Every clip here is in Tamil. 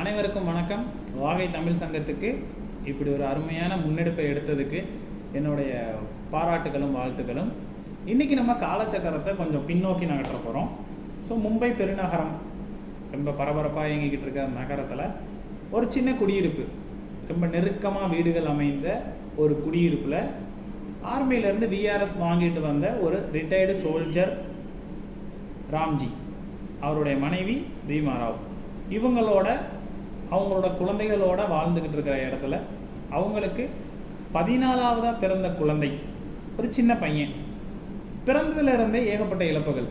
அனைவருக்கும் வணக்கம். வாகை தமிழ் சங்கத்துக்கு இப்படி ஒரு அருமையான முன்னெடுப்பை எடுத்ததுக்கு என்னுடைய பாராட்டுகளும் வாழ்த்துக்களும் இன்றைக்கி நம்ம காலச்சக்கரத்தை கொஞ்சம் பின்னோக்கி நகற்ற போகிறோம் ஸோ மும்பை பெருநகரம் ரொம்ப பரபரப்பாக இயங்கிக்கிட்டு இருக்க நகரத்தில் ஒரு சின்ன குடியிருப்பு. ரொம்ப நெருக்கமாக வீடுகள் அமைந்த ஒரு குடியிருப்பில் ஆர்மியிலேருந்து விஆர்எஸ் வாங்கிட்டு வந்த ஒரு ரிட்டையர்டு சோல்ஜர் ராம்ஜி அவருடைய மனைவி பீமாராவ். இவங்களோட அவங்களோட குழந்தைகளோட வாழ்ந்துக்கிட்டு இருக்கிற இடத்துல அவங்களுக்கு பதினாலாவதாக பிறந்த குழந்தை ஒரு சின்ன பையன். பிறந்ததுல இருந்தே ஏகப்பட்ட இழப்புகள்.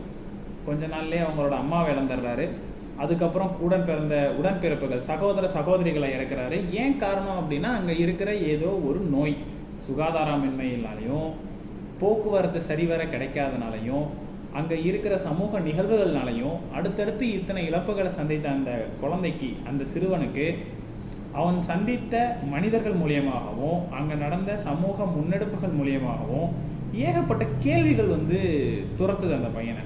கொஞ்ச நாள்லயே அவங்களோட அம்மாவை இழந்துடுறாரு. அதுக்கப்புறம் உடன் பிறந்த உடன்பிறப்புகள் சகோதர சகோதரிகளை இறக்குறாரு. ஏன் காரணம் அப்படின்னா அங்கே இருக்கிற ஏதோ ஒரு நோய். சுகாதாரமின்மையினாலையும் போக்குவரத்து சரிவர கிடைக்காதனாலையும் அங்கே இருக்கிற சமூக நிகழ்வுகள்னாலையும் அடுத்தடுத்து இத்தனை இழப்புகளை சந்தித்த அந்த குழந்தைக்கு அந்த சிறுவனுக்கு அவன் சந்தித்த மனிதர்கள் மூலியமாகவும் அங்கே நடந்த சமூக முன்னெடுப்புகள் மூலியமாகவும் ஏகப்பட்ட கேள்விகள் வந்து துரத்துது அந்த பையனை.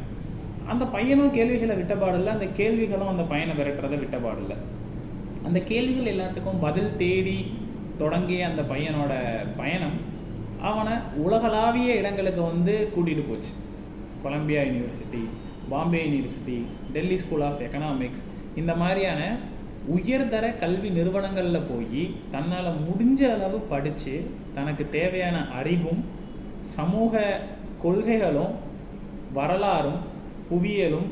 அந்த பையனும் கேள்விகளை விட்டபாடில்லை அந்த கேள்விகளும் அந்த பையனை விரட்டுறதை விட்டபாடில்லை அந்த கேள்விகள் எல்லாத்துக்கும் பதில் தேடி தொடங்கிய அந்த பையனோட பயணம் அவனை உலகளாவிய இடங்களுக்கு வந்து கூட்டிகிட்டு போச்சு. Columbia University Bombay University Delhi School of Economics இந்த மாதிரியான உயர்தர கல்வி நிறுவனங்களில் போய் தன்னால் முடிஞ்ச அளவு படித்து தனக்கு தேவையான அறிவும் சமூக கொள்கைகளும் வரலாறும் புவியியலும்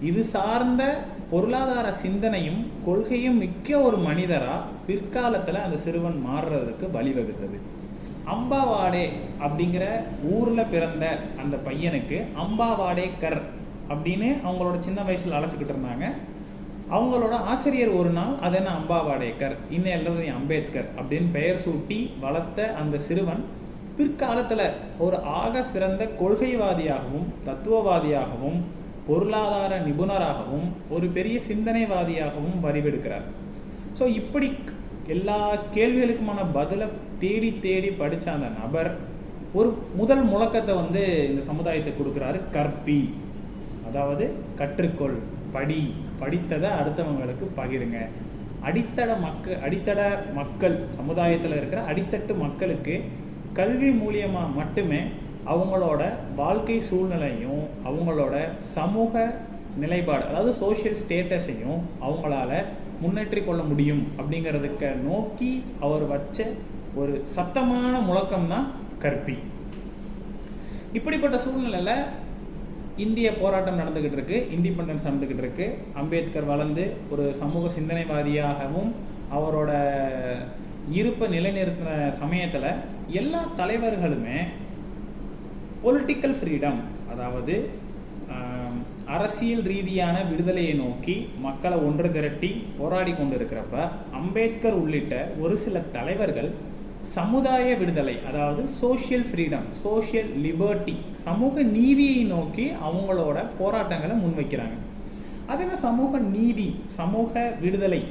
இது சார்ந்த பொருளாதார சிந்தனையும் கொள்கையும் மிக்க ஒரு மனிதராக பிற்காலத்தில் அந்த சிறுவன் மாறுறதுக்கு வழிவகுத்தது. அம்பாவாடே அப்படிங்கிற ஊரில் பிறந்த அந்த பையனுக்கு அம்பாவாடேக்கர் அப்படின்னு அவங்களோட சின்ன வயசில் அழைச்சிக்கிட்டு இருந்தாங்க. அவங்களோட ஆசிரியர் ஒரு நாள் அது என்ன அம்பாவாடேக்கர் இன்னும் எழுதுறது அம்பேத்கர் அப்படின்னு பெயர் சூட்டி வளர்த்த அந்த சிறுவன் பிற்காலத்தில் ஒரு ஆக சிறந்த கொள்கைவாதியாகவும் தத்துவவாதியாகவும் பொருளாதார நிபுணராகவும் ஒரு பெரிய சிந்தனைவாதியாகவும் வரிவெடுக்கிறார். ஸோ இப்படி எல்லா கேள்விகளுக்குமான பதிலை தேடி தேடி படித்த அந்த நபர் ஒரு முதல் முழக்கத்தை வந்து இந்த சமுதாயத்தை கொடுக்குறாரு கற்பி. அதாவது கற்றுக்கொள் படி. படித்ததை அடுத்தவங்களுக்கு பகிருங்க. அடித்தட மக்கள் அடித்தட மக்கள் சமுதாயத்தில் இருக்கிற அடித்தட்டு மக்களுக்கு கல்வி மூலியமாக மட்டுமே அவங்களோட வாழ்க்கை சூழ்நிலையும் அவங்களோட சமூக நிலைப்பாடு அதாவது சோஷியல் ஸ்டேட்டஸையும் அவங்களால முன்னேற்றி கொள்ள முடியும் அப்படிங்கிறதுக்க நோக்கி அவர் வச்ச ஒரு சத்தமான முழக்கம் தான் கற்பி. இப்படிப்பட்ட சூழ்நிலையில் இந்திய போராட்டம் நடந்துக்கிட்டு இருக்கு இண்டிபெண்டன்ஸ் நடந்துக்கிட்டு இருக்கு. அம்பேத்கர் வளர்ந்து ஒரு சமூக சிந்தனைவாதியாகவும் அவரோட இருப்பை நிலைநிறுத்தின சமயத்தில் எல்லா தலைவர்களுமே பொலிட்டிக்கல் ஃப்ரீடம் அதாவது அரசியல் ரீதியான விடுதலையை நோக்கி மக்களை ஒன்று திரட்டி போராடி கொண்டிருக்கிறப்ப அம்பேத்கர் உள்ளிட்ட ஒரு சில தலைவர்கள் சமுதாய விடுதலை அதாவது சோஷியல் ஃப்ரீடம் சோஷியல் லிபர்ட்டி சமூக நீதியை நோக்கி அவங்களோட போராட்டங்களை முன்வைக்கிறாங்க. அது என்ன சமூக நீதி சமூக விடுதலை?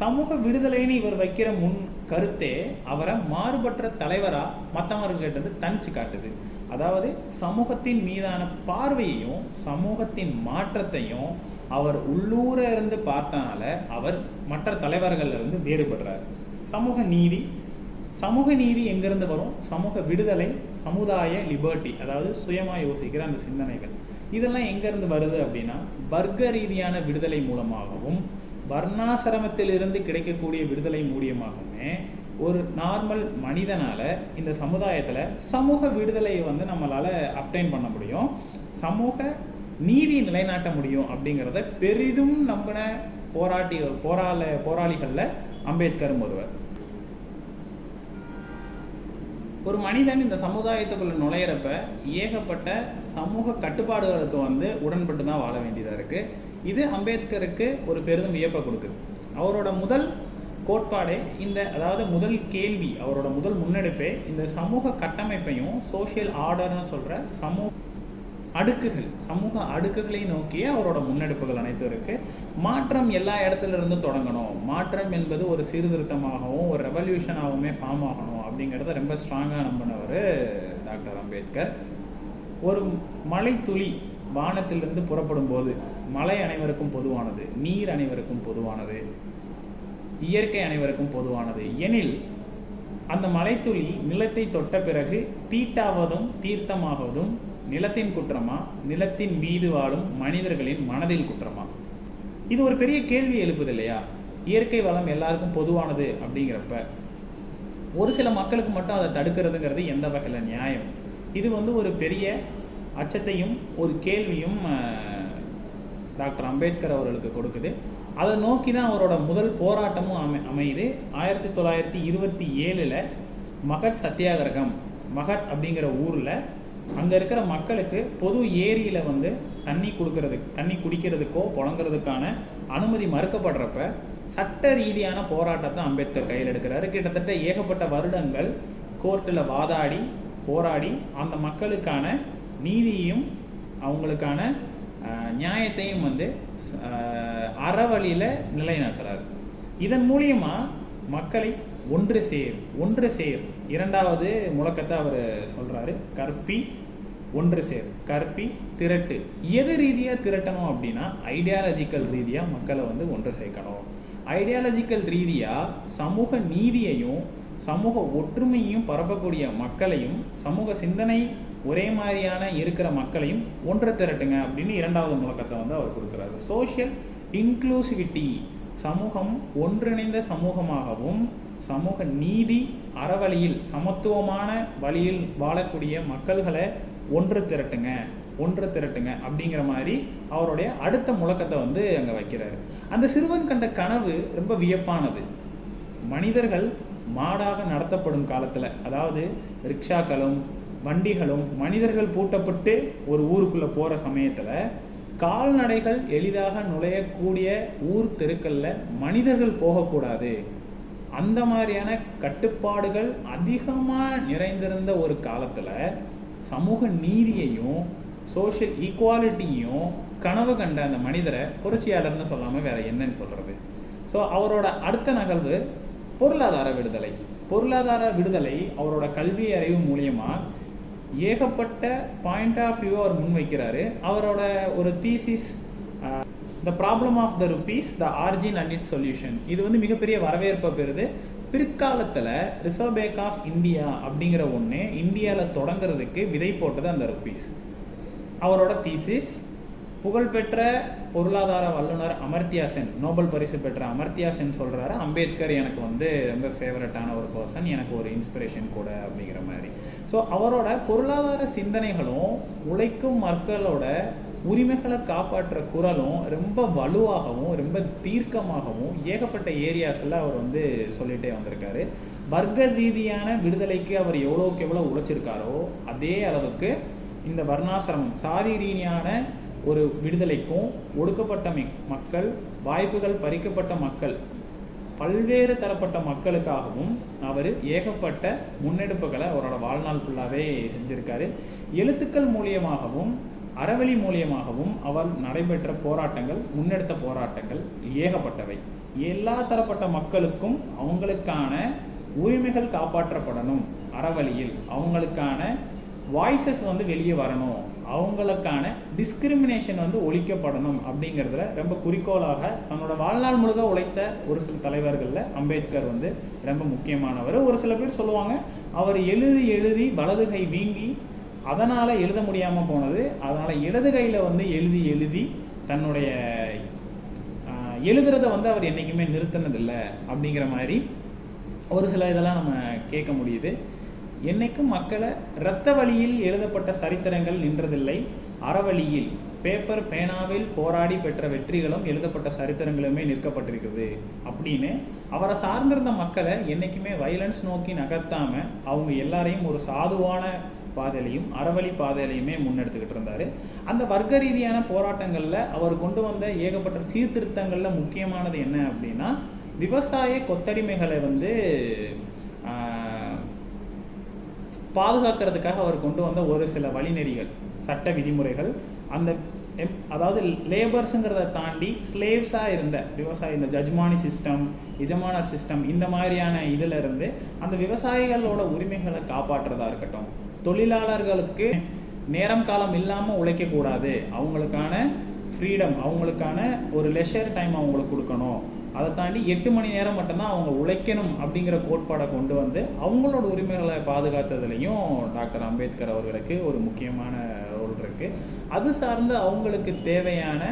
சமூக விடுதலைன்னு இவர் வைக்கிற முன் கருத்தே அவரை மாறுபற்ற தலைவராக மற்றவர்கள்ட்ட இருந்து தனிச்சு காட்டுது. அதாவது சமூகத்தின் மீதான பார்வையையும் சமூகத்தின் மாற்றத்தையும் அவர் உள்ளூர இருந்து பார்த்தனால அவர் மற்ற தலைவர்கள்ல இருந்து வேறுபடுறார். சமூக நீதி. சமூக நீதி எங்கிருந்து வரும்? சமூக விடுதலை சமுதாய லிபர்ட்டி அதாவது சுயமா யோசிக்கிற அந்த சிந்தனைகள். இதெல்லாம் எங்கேருந்து வருது அப்படின்னா வர்க்க ரீதியான விடுதலை மூலமாகவும் வர்ணாசிரமத்திலிருந்து கிடைக்கக்கூடிய விடுதலை மூலியமாகவுமே ஒரு நார்மல் மனிதனால இந்த சமுதாயத்தில் சமூக விடுதலையை வந்து நம்மளால அப்டைன் பண்ண முடியும். சமூக நீதி நிலைநாட்ட முடியும் அப்படிங்கிறத பெரிதும் நம்பின போராட்டி போராள போராளிகளில் அம்பேத்கரும் ஒருவர். ஒரு மனிதன் இந்த சமுதாயத்துக்குள்ள நுழையிறப்ப ஏகப்பட்ட சமூக கட்டுப்பாடுகளுக்கு வந்து உடன்பட்டு தான் வாழ வேண்டியதாக இருக்கு. இது அம்பேத்கருக்கு ஒரு பெரிதும் வியப்பை கொடுக்குது. அவரோட முதல் கோட்பாடே இந்த அதாவது முதல் கேள்வி அவரோட முதல் முன்னெடுப்பே இந்த சமூக கட்டமைப்பையும் சோஷியல் ஆர்டர்னு சொல்கிற சமூக அடுக்குகள் சமூக அடுக்குகளை நோக்கியே அவரோட முன்னெடுப்புகள் அனைத்தும் இருக்கு. மாற்றம் எல்லா இடத்துல இருந்து தொடங்கணும். மாற்றம் என்பது ஒரு சீர்திருத்தமாகவும் ஒரு ரெவல்யூஷனாகவுமே ஃபார்ம் ஆகணும் அப்படிங்கிறத ரொம்ப ஸ்ட்ராங்காக நம்பினவர் டாக்டர் அம்பேத்கர். ஒரு மலை துளி வானத்திலிருந்து புறப்படும் போது மலை அனைவருக்கும் பொதுவானது நீர் அனைவருக்கும் பொதுவானது. இயற்கை அனைவருக்கும் பொதுவானது. எனில் அந்த மலைத்துளி நிலத்தை தொட்ட பிறகு தீட்டாவதும் தீர்த்தமாவதும் நிலத்தின் குற்றமா? நிலத்தின் மீது வாழும் மனிதர்களின் மனதில் குற்றமா? இது ஒரு பெரிய கேள்வி எழுப்புது இல்லையா? இயற்கை வளம் எல்லாருக்கும் பொதுவானது அப்படிங்கிறப்ப. ஒரு சில மக்களுக்கு மட்டும் அதை தடுக்கிறதுங்கிறது எந்த வகையில் நியாயம்? இது வந்து ஒரு பெரிய அச்சத்தையும் ஒரு கேள்வியும் டாக்டர் அம்பேத்கர் அவர்களுக்கு கொடுக்குது. அதை நோக்கி தான் அவரோட முதல் போராட்டமும் அமை அமையுது. ஆயிரத்தி தொள்ளாயிரத்தி இருபத்தி ஏழில் மகத் சத்தியாகிரகம் மகத் அப்படிங்கிற ஊரில் அங்கே இருக்கிற மக்களுக்கு பொது ஏரியில் வந்து தண்ணி கொடுக்கறதுக்கு தண்ணி குடிக்கிறதுக்கோ புழங்குறதுக்கான அனுமதி மறுக்கப்படுறப்ப சட்ட ரீதியான போராட்டத்தை அம்பேத்கர் கையில் எடுக்கிறாரு. கிட்டத்தட்ட ஏகப்பட்ட வருடங்கள் கோர்ட்டில் வாதாடி போராடி அந்த மக்களுக்கான நீதியையும் அவங்களுக்கான நியாயத்தையும் வந்து அறவழியில் நிலைநாட்டுறாரு. இதன் மூலியமா மக்களை ஒன்று சேர் ஒன்று சேர் இரண்டாவது முழக்கத்தை அவர் சொல்றாரு கற்பி ஒன்று சேர் கற்பி திரட்டு. எது ரீதியாக திரட்டணும் அப்படின்னா ஐடியாலஜிக்கல் ரீதியாக மக்களை வந்து ஒன்று சேர்க்கணும். ஐடியாலஜிக்கல் ரீதியாக சமூக நீதியையும் சமூக ஒற்றுமையையும் பரப்பக்கூடிய மக்களையும் சமூக சிந்தனை ஒரே மாதிரியான இருக்கிற மக்களையும் ஒன்று திரட்டுங்க அப்படின்னு இரண்டாவது முழக்கத்தை வந்து அவர் கொடுக்குறாரு. சோஷியல் இன்க்ளூசிவிட்டி சமூகம் ஒன்றிணைந்த சமூகமாகவும் சமூக நீதி அறவழியில் சமத்துவமான வழியில் வாழக்கூடிய மக்கள்களை ஒன்று திரட்டுங்க ஒன்று திரட்டுங்க அப்படிங்கிற மாதிரி அவருடைய அடுத்த முழக்கத்தை வந்து அங்கே வைக்கிறாரு. அந்த சிறுவன் கண்ட கனவு ரொம்ப வியப்பானது. மனிதர்கள் மாடாக நடத்தப்படும் காலத்தில் அதாவது ரிக்ஷாக்களும் வண்டிகளும் மனிதர்கள் பூட்டப்பட்டு ஒரு ஊருக்குள்ளே போகிற சமயத்தில் கால்நடைகள் எளிதாக நுழையக்கூடிய ஊர் தெருக்களில் மனிதர்கள் போகக்கூடாது. அந்த மாதிரியான கட்டுப்பாடுகள் அதிகமாக நிறைந்திருந்த ஒரு காலத்தில் சமூக நீதியையும் சோஷியல் ஈக்குவாலிட்டியும் கனவு கண்ட அந்த மனிதரை புரட்சியாளர்னு சொல்லாமல் வேற என்னன்னு சொல்கிறது ஸோ அவரோட அடுத்த நகர்வு பொருளாதார விடுதலை. பொருளாதார விடுதலை அவரோட கல்வி அறிவு மூலியமா ஏகப்பட்ட பாயிண்ட் ஆஃப் வியூ அவர் முன்வைக்கிறாரு. அவரோட ஒரு thesis the problem of the rupees the origin and it solution இது வந்து மிகப்பெரிய வரவேற்பை பெறுது. பிற்காலத்தில் ரிசர்வ் பேங்க் ஆஃப் இந்தியா அப்படிங்கிற ஒன்று இந்தியாவில் தொடங்குறதுக்கு விதை போட்டது அந்த ருபீஸ் அவரோட தீசிஸ் புகழ்பெற்ற பொருளாதார வல்லுனர் அமர்த்தியா சென் நோபல் பரிசு பெற்ற அமர்த்தியா சென் சொல்கிறாரு அம்பேத்கர் எனக்கு வந்து ரொம்ப ஃபேவரட்டான ஒரு பர்சன் எனக்கு ஒரு இன்ஸ்பிரேஷன் கூட அப்படிங்கிற மாதிரி. ஸோ அவரோட பொருளாதார சிந்தனைகளும் உழைக்கும் மக்களோட உரிமைகளை காப்பாற்றுற குரலும் ரொம்ப வலுவாகவும் ரொம்ப தீர்க்கமாகவும் ஏகப்பட்ட ஏரியாஸில் அவர் வந்து சொல்லிட்டே வந்திருக்காரு. வர்க்க ரீதியான விடுதலைக்கு அவர் எவ்வளோக்கு எவ்வளோ உழைச்சிருக்காரோ அதே அளவுக்கு இந்த வர்ணாசிரமம் சாதி ரீதியான ஒரு விடுதலைக்கும் ஒடுக்கப்பட்ட மக்கள் வாய்ப்புகள் பறிக்கப்பட்ட மக்கள் பல்வேறு தரப்பட்ட மக்களுக்காகவும் அவர் ஏகப்பட்ட முன்னெடுப்புகளை அவரோட வாழ்நாள் ஃபுல்லாகவே செஞ்சுருக்காரு. எழுத்துக்கள் மூலியமாகவும் அறவழி மூலியமாகவும் அவர் நடைபெற்ற போராட்டங்கள் முன்னெடுத்த போராட்டங்கள் ஏகப்பட்டவை. எல்லா தரப்பட்ட மக்களுக்கும் அவங்களுக்கான உரிமைகள் காப்பாற்றப்படணும். அறவழியில் அவங்களுக்கான வாய்ஸஸ் வந்து வெளியே வரணும். அவங்களுக்கான டிஸ்கிரிமினேஷன் வந்து ஒழிக்கப்படணும் அப்படிங்கிறதுல ரொம்ப குறிக்கோளாக தன்னோட வாழ்நாள் முழுக்க உழைத்த ஒரு சில தலைவர்களில் அம்பேத்கர் வந்து ரொம்ப முக்கியமானவர். ஒரு சில பேர் சொல்லுவாங்க அவர் எழுதி எழுதி வலது கை வீங்கி அதனால் எழுத முடியாமல் போனது. அதனால் இடது கையில் வந்து எழுதி எழுதி தன்னுடைய ஆஹ், எழுதுறத வந்து அவர் என்றைக்குமே நிறுத்தினதில்லை அப்படிங்கிற மாதிரி ஒரு சில இதெல்லாம் நம்ம கேட்க முடியுது. என்னைக்கும் மக்களை இரத்த வழியில் எழுதப்பட்ட சரித்திரங்கள் நின்றதில்லை. அறவழியில் பேப்பர் பேனாவில் போராடி பெற்ற வெற்றிகளும் எழுதப்பட்ட சரித்திரங்களுமே நிற்கப்பட்டிருக்குது அப்படின்னு அவரை சார்ந்திருந்த மக்களை என்னைக்குமே வயலன்ஸ் நோக்கி நகர்த்தாம அவங்க எல்லாரையும் ஒரு சாதுவான பாதையிலையும் அறவழி பாதையிலையுமே முன்னெடுத்துக்கிட்டு இருந்தாரு. அந்த வர்க்க ரீதியான போராட்டங்கள்ல அவர் கொண்டு வந்த ஏகப்பட்ட சீர்திருத்தங்கள்ல முக்கியமானது என்ன அப்படின்னா விவசாய கொத்தடிமைகளை வந்து பாதுகாக்கிறதுக்காக அவர் கொண்டு வந்த ஒரு சில வழிநெறிகள் சட்ட விதிமுறைகள். அந்த அதாவது லேபர்ஸுங்கிறத தாண்டி ஸ்லேவ்ஸாக இருந்த விவசாயி இந்த ஜஜ்மானி சிஸ்டம் எஜமானர் சிஸ்டம் இந்த மாதிரியான இதில் இருந்து அந்த விவசாயிகளோட உரிமைகளை காப்பாற்றுறதா இருக்கட்டும். தொழிலாளர்களுக்கு நேரம் காலம் இல்லாமல் உழைக்கக்கூடாது அவங்களுக்கான ஃப்ரீடம் அவங்களுக்கான ஒரு லெஷர் டைம் அவங்களுக்கு கொடுக்கணும். அதை தாண்டி எட்டு மணி நேரம் மட்டும்தான் அவங்க உழைக்கணும் அப்படிங்கிற கோட்பாடை கொண்டு வந்து அவங்களோட உரிமைகளை பாதுகாத்ததுலேயும் டாக்டர் அம்பேத்கர் அவர்களுக்கு ஒரு முக்கியமான ரோல் இருக்குது அது சார்ந்து அவங்களுக்கு தேவையான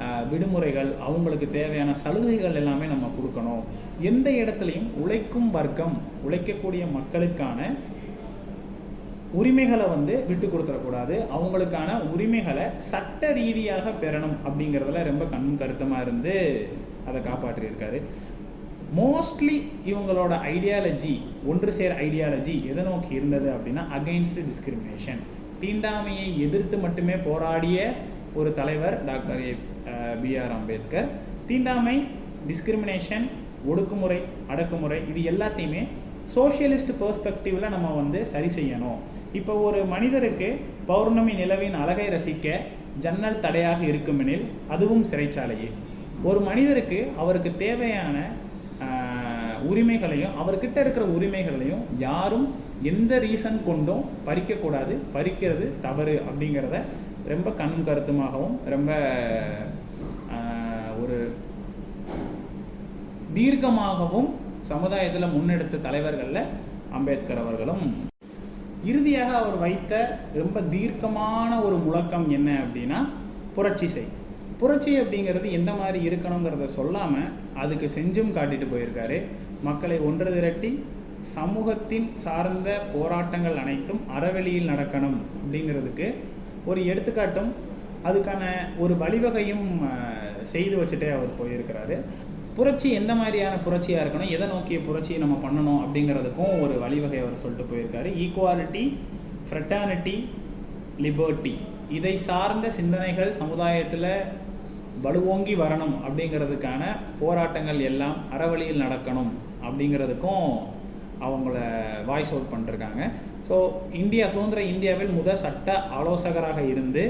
ஆஹ், விடுமுறைகள் அவங்களுக்கு தேவையான சலுகைகள் எல்லாமே நம்ம கொடுக்கணும். எந்த இடத்துலையும் உழைக்கும் வர்க்கம் உழைக்கக்கூடிய மக்களுக்கான உரிமைகளை வந்து விட்டு கொடுத்துடக்கூடாது. அவங்களுக்கான உரிமைகளை சட்ட ரீதியாக பெறணும் அப்படிங்கிறதுல ரொம்ப கண்ணும் கருத்தமாக இருந்து அதை காப்பாற்றியிருக்காரு. மோஸ்ட்லி இவங்களோட ஐடியாலஜி ஒன்று சேர் ஐடியாலஜி எதை நோக்கி இருந்தது அப்படின்னா அகெயின்ஸ்ட் டிஸ்கிரிமினேஷன் தீண்டாமையை எதிர்த்து மட்டுமே போராடிய ஒரு தலைவர் டாக்டர் பி ஆர் அம்பேத்கர். தீண்டாமை டிஸ்கிரிமினேஷன் ஒடுக்குமுறை அடக்குமுறை இது எல்லாத்தையுமே சோஷியலிஸ்ட் பர்ஸ்பெக்டிவ்ல நம்ம வந்து சரி செய்யணும். இப்போ ஒரு மனிதருக்கு பௌர்ணமி நிலவின் அழகை ரசிக்க ஜன்னல் தடையாக இருக்குமெனில் அதுவும் சிறைச்சாலையே. ஒரு மனிதருக்கு அவருக்கு தேவையான உரிமைகளையும் அவர்கிட்ட இருக்கிற உரிமைகளையும் யாரும் எந்த ரீசன் கொண்டும் பறிக்கக்கூடாது. பறிக்கிறது தவறு அப்படிங்கிறத ரொம்ப கண் கருத்துமாகவும் ரொம்ப ஒரு தீர்க்கமாகவும் சமுதாயத்தில் முன்னெடுத்த தலைவர்களில் அம்பேத்கர் அவர்களும். இறுதியாக அவர் வைத்த ரொம்ப தீர்க்கமான ஒரு முழக்கம் என்ன அப்படின்னா புரட்சி செய். புரட்சி அப்படிங்கிறது எந்த மாதிரி இருக்கணுங்கிறத சொல்லாமல் அதுக்கு செஞ்சும் காட்டிட்டு போயிருக்காரு. மக்களை ஒன்று திரட்டி சமூகத்தின் சார்ந்த போராட்டங்கள் அனைத்தும் அறவெளியில் நடக்கணும் அப்படிங்கிறதுக்கு ஒரு எடுத்துக்காட்டும். அதுக்கான ஒரு வழிவகையும் செய்து வச்சுட்டே அவர் போயிருக்கிறாரு. புரட்சி எந்த மாதிரியான புரட்சியாக இருக்கணும் எதை நோக்கிய புரட்சியை நம்ம பண்ணணும் அப்படிங்கிறதுக்கும் ஒரு வழிவகை அவர் சொல்லிட்டு போயிருக்காரு. ஈக்குவாலிட்டி ஃப்ரெட்டானிட்டி லிபர்ட்டி இதை சார்ந்த சிந்தனைகள் சமுதாயத்தில் வலுவோங்கி வரணும் அப்படிங்கிறதுக்கான போராட்டங்கள் எல்லாம் அறவழியில் நடக்கணும் அப்படிங்கிறதுக்கும் அவங்கள வாய்ஸ் அவுட் பண்ணிருக்காங்க. ஸோ இந்தியா சுதந்திர இந்தியாவில் முதல் சட்ட ஆலோசகராக இருந்து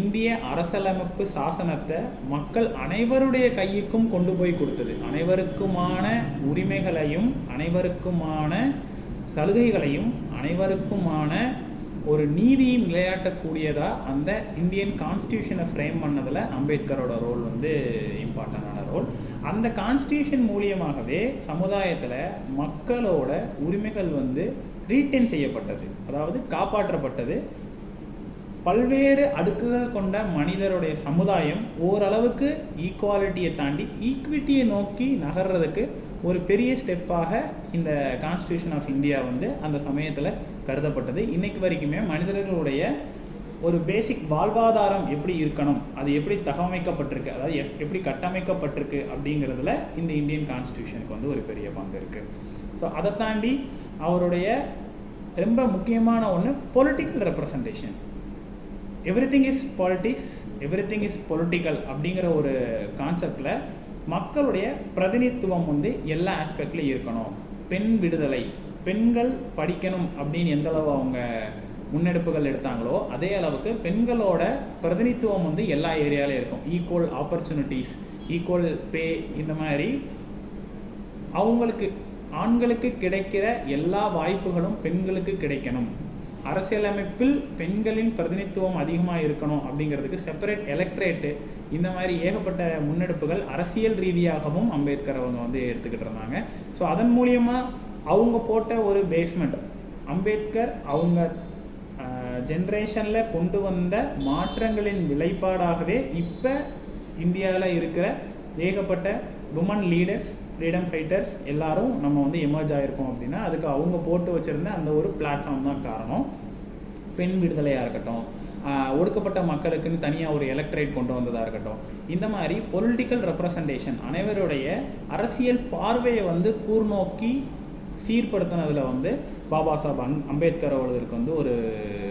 இந்திய அரசியலமைப்பு சாசனத்தை மக்கள் அனைவருடைய கையுக்கும் கொண்டு போய் கொடுத்தது. அனைவருக்குமான உரிமைகளையும் அனைவருக்குமான சலுகைகளையும் அனைவருக்குமான ஒரு நீதியும் விளையாட்டக்கூடியதாக அந்த இந்தியன் கான்ஸ்டியூஷனை ஃப்ரேம் பண்ணதில் அம்பேத்கரோட ரோல் வந்து இம்பார்ட்டண்டான ரோல் அந்த கான்ஸ்டியூஷன் மூலியமாகவே சமுதாயத்தில் மக்களோட உரிமைகள் வந்து ரீட்டைன் செய்யப்பட்டது. அதாவது காப்பாற்றப்பட்டது. பல்வேறு அடுக்குகள் கொண்ட மனிதருடைய சமுதாயம் ஓரளவுக்கு ஈக்குவாலிட்டியை தாண்டி ஈக்விட்டியை நோக்கி நகர்றதுக்கு ஒரு பெரிய ஸ்டெப்பாக இந்த கான்ஸ்டியூஷன் ஆஃப் இந்தியா வந்து அந்த சமயத்தில் கருதப்பட்டது. இன்னைக்கு வரைக்குமே மனிதர்களுடைய ஒரு பேசிக் வாழ்வாதாரம் எப்படி இருக்கணும் அது எப்படி தகவமைக்கப்பட்டிருக்கு அதாவது எப்- எப்படி கட்டமைக்கப்பட்டிருக்கு அப்படிங்கிறதுல இந்த இந்தியன் கான்ஸ்டியூஷனுக்கு வந்து ஒரு பெரிய பங்கு இருக்குது ஸோ அதை தாண்டி அவருடைய ரொம்ப முக்கியமான ஒன்று political representation everything is politics everything is political அப்படிங்கிற ஒரு கான்செப்டில் மக்களுடைய பிரதிநிதித்துவம் வந்து எல்லா ஆஸ்பெக்ட்லையும் இருக்கணும். பெண் விடுதலை பெண்கள் படிக்கணும் அப்படின்னு எந்த அளவு அவங்க முன்னெடுப்புகள் எடுத்தாங்களோ அதே அளவுக்கு பெண்களோட பிரதிநிதித்துவம் வந்து எல்லா ஏரியாலையும் இருக்கும். ஈக்குவல் ஆப்பர்ச்சுனிட்டிஸ் ஈக்குவல் பே இந்த மாதிரி. அவங்களுக்கு ஆண்களுக்கு கிடைக்கிற எல்லா வாய்ப்புகளும் பெண்களுக்கு கிடைக்கணும். அரசியலமைப்பில் பெண்களின் பிரதிநிதித்துவம் அதிகமாக இருக்கணும் அப்படிங்கிறதுக்கு செப்பரேட் எலக்ட்ரேட்டு இந்த மாதிரி ஏகப்பட்ட முன்னெடுப்புகள் அரசியல் ரீதியாகவும் அம்பேத்கர் அவங்க வந்து எடுத்துக்கிட்டு இருந்தாங்க. ஸோ அதன் மூலியமாக அவங்க போட்ட ஒரு பேஸ்மெண்ட் அம்பேத்கர் அவங்க ஜென்ரேஷனில் கொண்டு வந்த மாற்றங்களின் நிலைப்பாடாகவே இப்போ இந்தியாவில் இருக்கிற ஏகப்பட்ட உமன் லீடர்ஸ் ஃப்ரீடம் ஃபைட்டர்ஸ் எல்லாரும் நம்ம வந்து எமர்ஜ் ஆகிருக்கோம் அப்படின்னா அதுக்கு அவங்க போட்டு வச்சுருந்த அந்த ஒரு பிளாட்ஃபார்ம் தான் காரணம். பெண் விடுதலையாக இருக்கட்டும் ஒடுக்கப்பட்ட மக்களுக்குன்னு தனியாக ஒரு எலக்ட்ரேட் கொண்டு வந்ததாக இருக்கட்டும் இந்த மாதிரி பொலிட்டிக்கல் ரெப்ரசன்டேஷன் அனைவருடைய அரசியல் பார்வையை வந்து கூர்நோக்கி சீர்படுத்தினதில் வந்து பாபா சாஹப் அம் அம்பேத்கர் அவர்களுக்கு வந்து ஒரு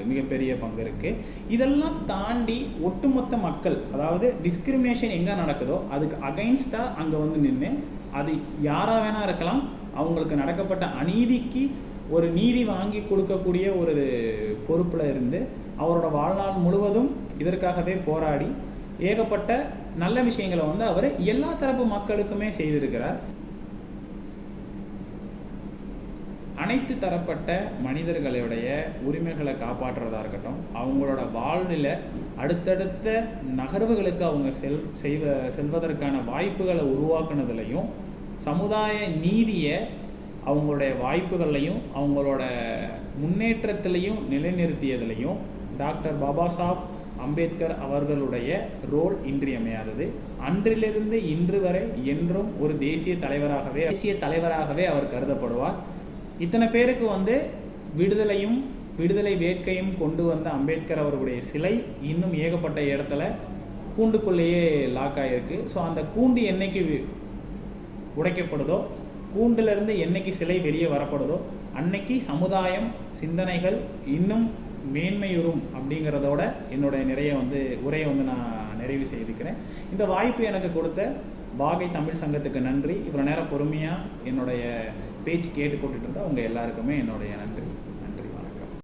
மிகப்பெரிய பங்கு இருக்கு. இதெல்லாம் தாண்டி ஒட்டுமொத்த மக்கள் அதாவது டிஸ்கிரிமினேஷன் எங்கே நடக்குதோ அதுக்கு அகைன்ஸ்டாக அங்கே வந்து நின்று அது யாராக வேணால் இருக்கலாம் அவங்களுக்கு நடக்கப்பட்ட அநீதிக்கு ஒரு நீதி வாங்கி கொடுக்கக்கூடிய ஒரு பொறுப்பில் இருந்து அவரோட வாழ்நாள் முழுவதும் இதற்காகவே போராடி ஏகப்பட்ட நல்ல விஷயங்களை வந்து அவர் எல்லா தரப்பு மக்களுக்குமே செய்திருக்கிறார். அனைத்து தரப்பட்ட மனிதர்களுடைய உரிமைகளை காப்பாற்றுறதா இருக்கட்டும் அவங்களோட வாழ்நிலை அடுத்தடுத்த நகர்வுகளுக்கு அவங்க செல் செய்வ செல்வதற்கான வாய்ப்புகளை உருவாக்குனதுலையும் சமுதாய நீதியை அவங்களுடைய வாய்ப்புகள்லையும் அவங்களோட முன்னேற்றத்திலையும் நிலைநிறுத்தியதுலையும் டாக்டர் பாபா சாப் அம்பேத்கர் அவர்களுடைய ரோல் இன்றியமையாதது அன்றிலிருந்து இன்று வரை என்றும் ஒரு தேசிய தலைவராகவே தேசிய தலைவராகவே அவர் கருதப்படுவார். இத்தனை பேருக்கு வந்து விடுதலையும் விடுதலை வேட்கையும் கொண்டு வந்த அம்பேத்கர் அவர்களுடைய சிலை இன்னும் ஏகப்பட்ட இடத்துல கூண்டுக்குள்ளேயே லாக் ஆகிருக்கு ஸோ அந்த கூண்டு என்னைக்கு வி- உடைக்கப்படுதோ கூண்டிலிருந்து என்னைக்கு சிலை வெளியே வரப்படுதோ அன்னைக்கு சமுதாயம் சிந்தனைகள் இன்னும் மேன்மையுறும் அப்படிங்கிறதோட என்னுடைய நிறைய வந்து உரையை வந்து நான் நிறைவு செய்திருக்கிறேன் இந்த வாய்ப்பு எனக்கு கொடுத்த வாகை தமிழ் சங்கத்துக்கு நன்றி. இவ்வளோ நேரம் பொறுமையாக என்னுடைய பேச்சு கேட்டு கொண்டுட்டு இருந்தா உங்கள் எல்லாருக்குமே என்னுடைய நன்றி.